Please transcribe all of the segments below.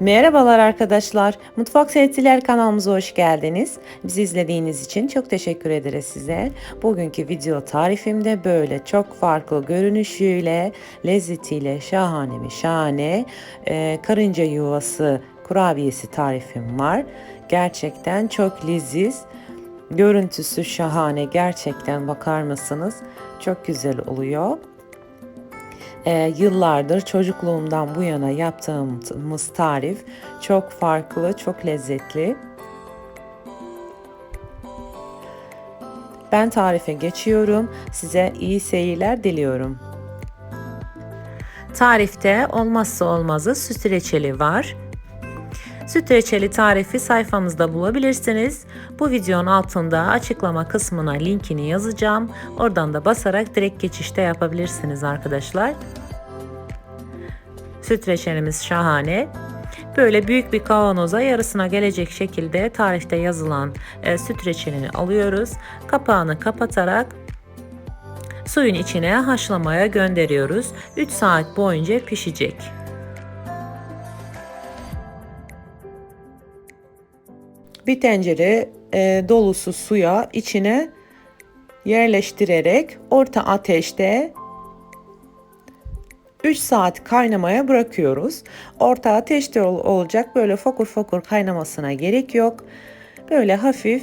Merhabalar arkadaşlar. Mutfak Seyirciler kanalımıza hoş geldiniz. Bizi izlediğiniz için çok teşekkür ederiz size. Bugünkü video tarifimde böyle çok farklı görünüşüyle, lezzetiyle şahane mi şahane e, karınca yuvası kurabiyesi tarifim var. Gerçekten çok leziz. Görüntüsü şahane. Gerçekten bakar mısınız? Çok güzel oluyor e, yıllardır çocukluğumdan bu yana yaptığımız tarif çok farklı, çok lezzetli. Ben tarife geçiyorum. Size iyi seyirler diliyorum. Tarifte olmazsa olmazı süt reçeli var. Süt reçeli tarifi sayfamızda bulabilirsiniz. Bu videonun altında açıklama kısmına linkini yazacağım. Oradan da basarak direkt geçişte yapabilirsiniz arkadaşlar. Süt reçelimiz şahane. Böyle büyük bir kavanoza yarısına gelecek şekilde tarifte yazılan e, süt reçelini alıyoruz. Kapağını kapatarak suyun içine haşlamaya gönderiyoruz. 3 saat boyunca pişecek. Bir tencere e, dolusu suya içine yerleştirerek orta ateşte 3 saat kaynamaya bırakıyoruz. Orta ateşte ol- olacak böyle fokur fokur kaynamasına gerek yok. Böyle hafif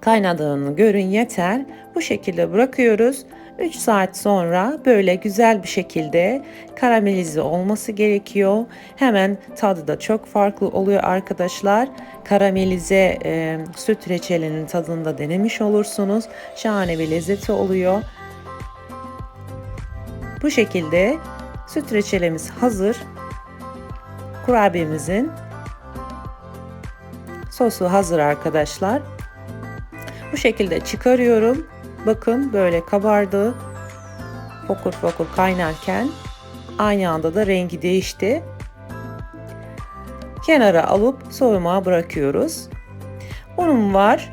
kaynadığını görün yeter. Bu şekilde bırakıyoruz. 3 saat sonra böyle güzel bir şekilde karamelize olması gerekiyor. Hemen tadı da çok farklı oluyor arkadaşlar. Karamelize e, süt reçelinin tadını da denemiş olursunuz. Şahane bir lezzeti oluyor. Bu şekilde süt reçelimiz hazır. Kurabiyemizin sosu hazır arkadaşlar. Bu şekilde çıkarıyorum. Bakın böyle kabardı. Fokur fokur kaynarken aynı anda da rengi değişti. Kenara alıp soğumaya bırakıyoruz. Unum var.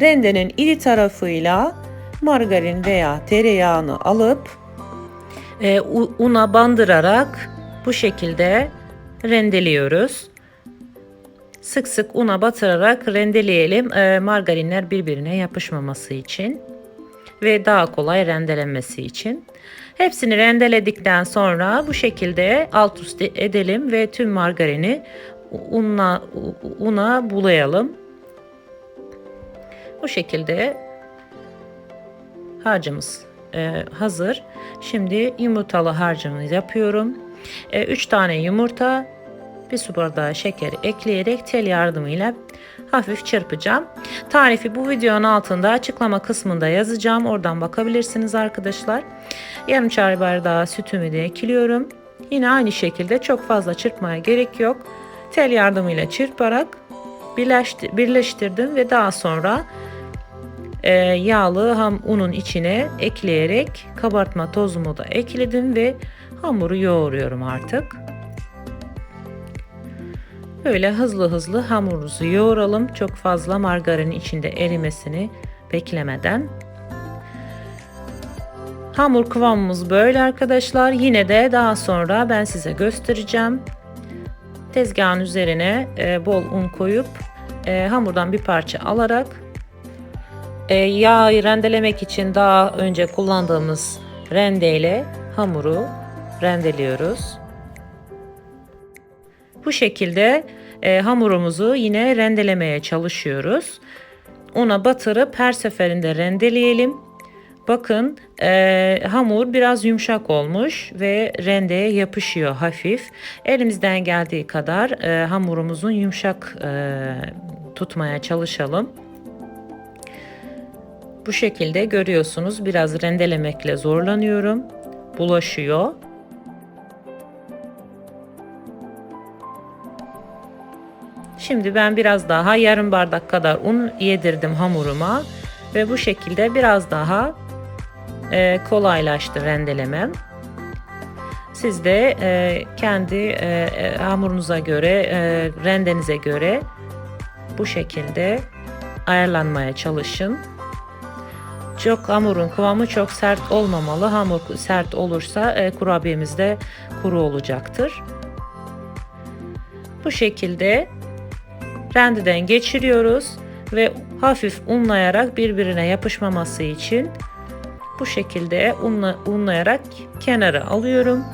Rendenin iri tarafıyla margarin veya tereyağını alıp e, una bandırarak bu şekilde rendeliyoruz. Sık sık una batırarak rendeleyelim e, margarinler birbirine yapışmaması için ve daha kolay rendelenmesi için. Hepsini rendeledikten sonra bu şekilde alt üst edelim ve tüm margarini unla, una bulayalım. Bu şekilde harcımız e, hazır. Şimdi yumurtalı harcımı yapıyorum. 3 e, tane yumurta, bir su bardağı şekeri ekleyerek tel yardımıyla hafif çırpacağım. Tarifi bu videonun altında açıklama kısmında yazacağım. Oradan bakabilirsiniz arkadaşlar. Yarım çay bardağı sütümü de ekliyorum. Yine aynı şekilde çok fazla çırpmaya gerek yok. Tel yardımıyla çırparak birleştirdim ve daha sonra yağlı ham unun içine ekleyerek kabartma tozumu da ekledim ve hamuru yoğuruyorum artık. Böyle hızlı hızlı hamurunuzu yoğuralım. Çok fazla margarin içinde erimesini beklemeden. Hamur kıvamımız böyle arkadaşlar. Yine de daha sonra ben size göstereceğim. Tezgahın üzerine e, bol un koyup e, hamurdan bir parça alarak e, yağı rendelemek için daha önce kullandığımız rendeyle hamuru rendeliyoruz. Bu şekilde e, hamurumuzu yine rendelemeye çalışıyoruz. Una batırıp her seferinde rendeleyelim. Bakın e, hamur biraz yumuşak olmuş ve rendeye yapışıyor hafif. Elimizden geldiği kadar e, hamurumuzun yumuşak e, tutmaya çalışalım. Bu şekilde görüyorsunuz biraz rendelemekle zorlanıyorum. Bulaşıyor. Şimdi ben biraz daha yarım bardak kadar un yedirdim hamuruma ve bu şekilde biraz daha e, kolaylaştı rendelemem. Siz de e, kendi e, e hamurunuza göre, e, rendenize göre bu şekilde ayarlanmaya çalışın. Çok hamurun kıvamı çok sert olmamalı. Hamur sert olursa e, kurabiyemiz de kuru olacaktır. Bu şekilde rendiden geçiriyoruz ve hafif unlayarak birbirine yapışmaması için bu şekilde unla, unlayarak kenara alıyorum.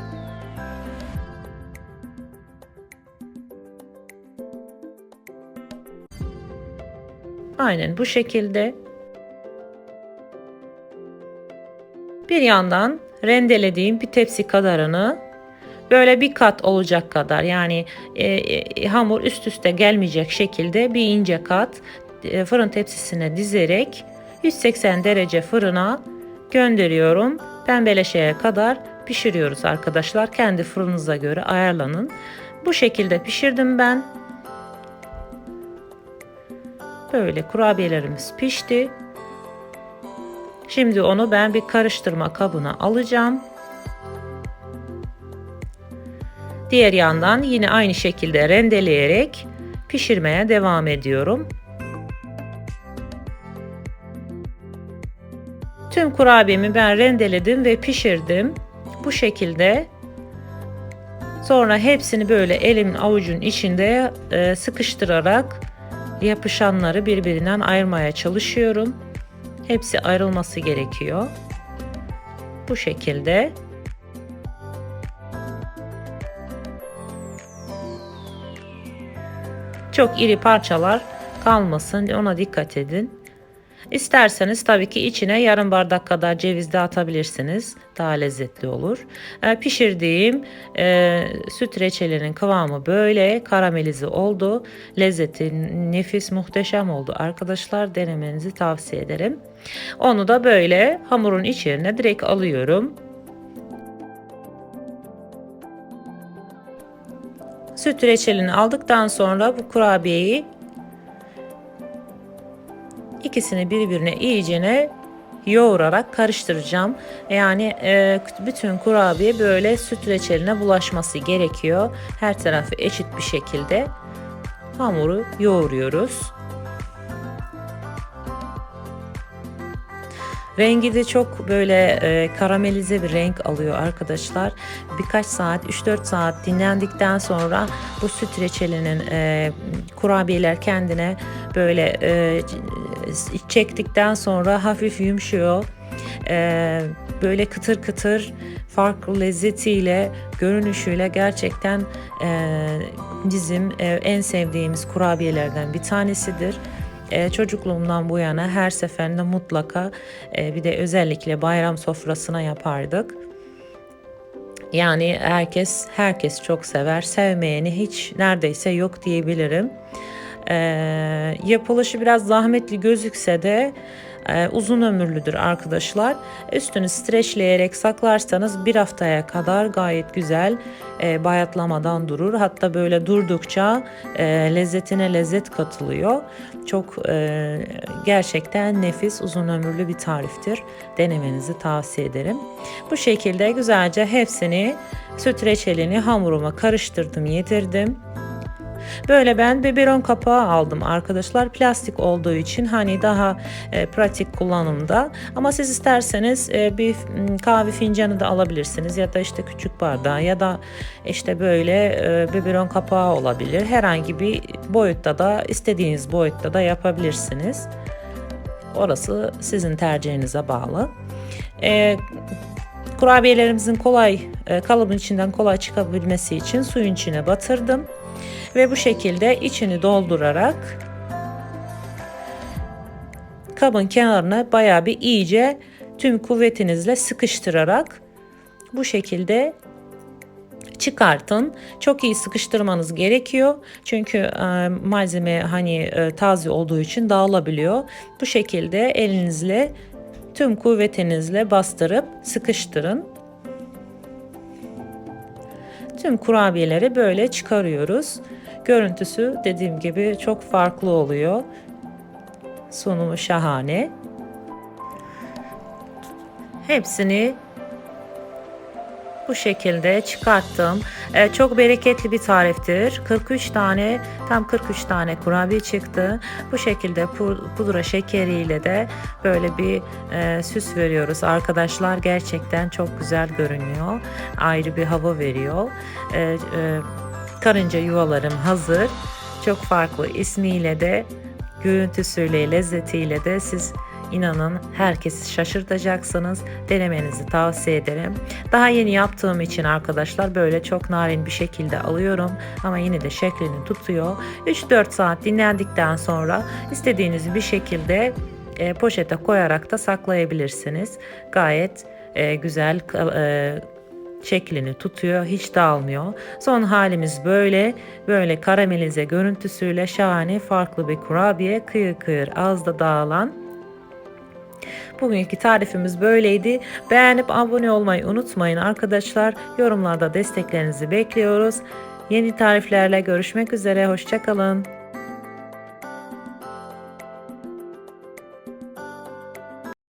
Aynen bu şekilde. Bir yandan rendelediğim bir tepsi kadarını böyle bir kat olacak kadar yani e, e, hamur üst üste gelmeyecek şekilde bir ince kat e, fırın tepsisine dizerek 180 derece fırına gönderiyorum. Pembeleşeye kadar pişiriyoruz arkadaşlar. Kendi fırınıza göre ayarlanın. Bu şekilde pişirdim ben. Böyle kurabiyelerimiz pişti. Şimdi onu ben bir karıştırma kabına alacağım. Diğer yandan yine aynı şekilde rendeleyerek pişirmeye devam ediyorum. Tüm kurabiyemi ben rendeledim ve pişirdim. Bu şekilde sonra hepsini böyle elimin avucun içinde e, sıkıştırarak yapışanları birbirinden ayırmaya çalışıyorum. Hepsi ayrılması gerekiyor. Bu şekilde. Çok iri parçalar kalmasın ona dikkat edin. İsterseniz tabii ki içine yarım bardak kadar ceviz de atabilirsiniz. Daha lezzetli olur. E, pişirdiğim e, süt reçelinin kıvamı böyle karamelize oldu. Lezzeti nefis muhteşem oldu. Arkadaşlar denemenizi tavsiye ederim. Onu da böyle hamurun içine direkt alıyorum. Süt reçelini aldıktan sonra bu kurabiyeyi İkisini birbirine iyicene yoğurarak karıştıracağım. Yani e, bütün kurabiye böyle süt reçeline bulaşması gerekiyor. Her tarafı eşit bir şekilde hamuru yoğuruyoruz. Rengi de çok böyle e, karamelize bir renk alıyor arkadaşlar. Birkaç saat, 3-4 saat dinlendikten sonra bu süt reçelinin e, kurabiyeler kendine böyle e, çektikten sonra hafif yumuşuyor. E, böyle kıtır kıtır farklı lezzetiyle, görünüşüyle gerçekten e, bizim e, en sevdiğimiz kurabiyelerden bir tanesidir. E, çocukluğumdan bu yana her seferinde mutlaka bir de özellikle bayram sofrasına yapardık. Yani herkes herkes çok sever. Sevmeyeni hiç neredeyse yok diyebilirim. E, yapılışı biraz zahmetli gözükse de e, uzun ömürlüdür arkadaşlar. Üstünü streçleyerek saklarsanız bir haftaya kadar gayet güzel e, bayatlamadan durur. Hatta böyle durdukça e, lezzetine lezzet katılıyor. Çok e, gerçekten nefis uzun ömürlü bir tariftir. Denemenizi tavsiye ederim. Bu şekilde güzelce hepsini süt reçelini hamuruma karıştırdım yedirdim. Böyle ben biberon kapağı aldım arkadaşlar. Plastik olduğu için hani daha e, pratik kullanımda. Ama siz isterseniz e, bir kahve fincanı da alabilirsiniz ya da işte küçük bardağı ya da işte böyle e, biberon kapağı olabilir. Herhangi bir boyutta da istediğiniz boyutta da yapabilirsiniz. Orası sizin tercihinize bağlı. E, kurabiyelerimizin kolay e, kalıbın içinden kolay çıkabilmesi için suyun içine batırdım. Ve bu şekilde içini doldurarak kabın kenarına baya bir iyice tüm kuvvetinizle sıkıştırarak bu şekilde çıkartın. Çok iyi sıkıştırmanız gerekiyor. Çünkü e, malzeme hani e, taze olduğu için dağılabiliyor. Bu şekilde elinizle tüm kuvvetinizle bastırıp sıkıştırın. Tüm kurabiyeleri böyle çıkarıyoruz. Görüntüsü dediğim gibi çok farklı oluyor. Sunumu şahane. Hepsini bu şekilde çıkarttım. Ee, çok bereketli bir tariftir. 43 tane tam 43 tane kurabiye çıktı. Bu şekilde pudra şekeriyle de böyle bir e, süs veriyoruz. Arkadaşlar gerçekten çok güzel görünüyor. Ayrı bir hava veriyor. E, e, karınca yuvalarım hazır. Çok farklı ismiyle de görüntüsüyle, lezzetiyle de siz inanın herkesi şaşırtacaksınız. Denemenizi tavsiye ederim. Daha yeni yaptığım için arkadaşlar böyle çok narin bir şekilde alıyorum ama yine de şeklini tutuyor. 3-4 saat dinlendikten sonra istediğiniz bir şekilde e, poşete koyarak da saklayabilirsiniz. Gayet e, güzel e, şeklini tutuyor, hiç dağılmıyor. Son halimiz böyle, böyle karamelize görüntüsüyle şahane farklı bir kurabiye, kıyır kıyır ağızda dağılan Bugünkü tarifimiz böyleydi. Beğenip abone olmayı unutmayın arkadaşlar. Yorumlarda desteklerinizi bekliyoruz. Yeni tariflerle görüşmek üzere. Hoşçakalın.